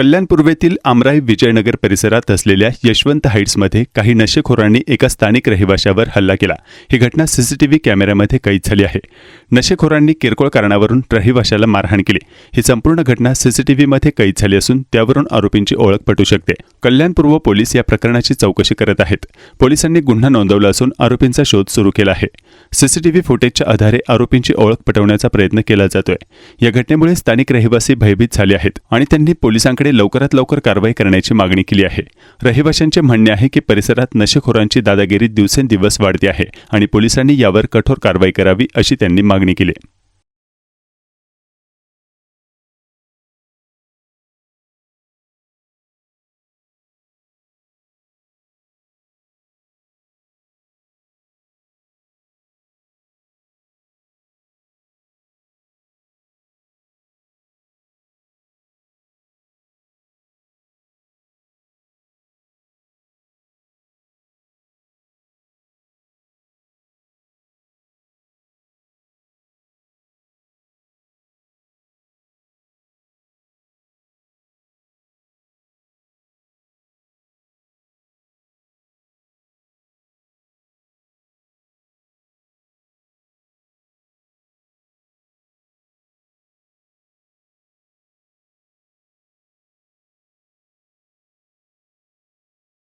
कल्याण पूर्वेतील आमराई विजयनगर परिसरात असलेल्या यशवंत हाईट्समध्ये काही नशेखोरांनी एका स्थानिक रहिवाशावर हल्ला केला. ही घटना सीसीटीव्ही कॅमेऱ्यामध्ये कैद झाली आहे. नशेखोरांनी किरकोळ कारणावरून रहिवाशाला मारहाण केली. ही संपूर्ण घटना सीसीटीव्हीमध्ये कैद झाली असून त्यावरून आरोपींची ओळख पटू शकते. कल्याण पूर्व पोलीस या प्रकरणाची चौकशी करत आहेत. पोलिसांनी गुन्हा नोंदवला असून आरोपींचा शोध सुरू केला आहे. सीसीटीव्ही फुटेजच्या आधारे आरोपींची ओळख पटवण्याचा प्रयत्न केला जातोय. या घटनेमुळे स्थानिक रहिवासी भयभीत झाले आहेत आणि त्यांनी पोलिसांकडे लवकरात लवकर कारवाई करण्याची मागणी केली आहे. रहिवाशांचे म्हणणे आहे की परिसरात नशेखोरांची दादागिरी दिवसेंदिवस वाढते आहे आणि पोलिसांनी यावर कठोर कारवाई करावी अशी त्यांनी मागणी केली.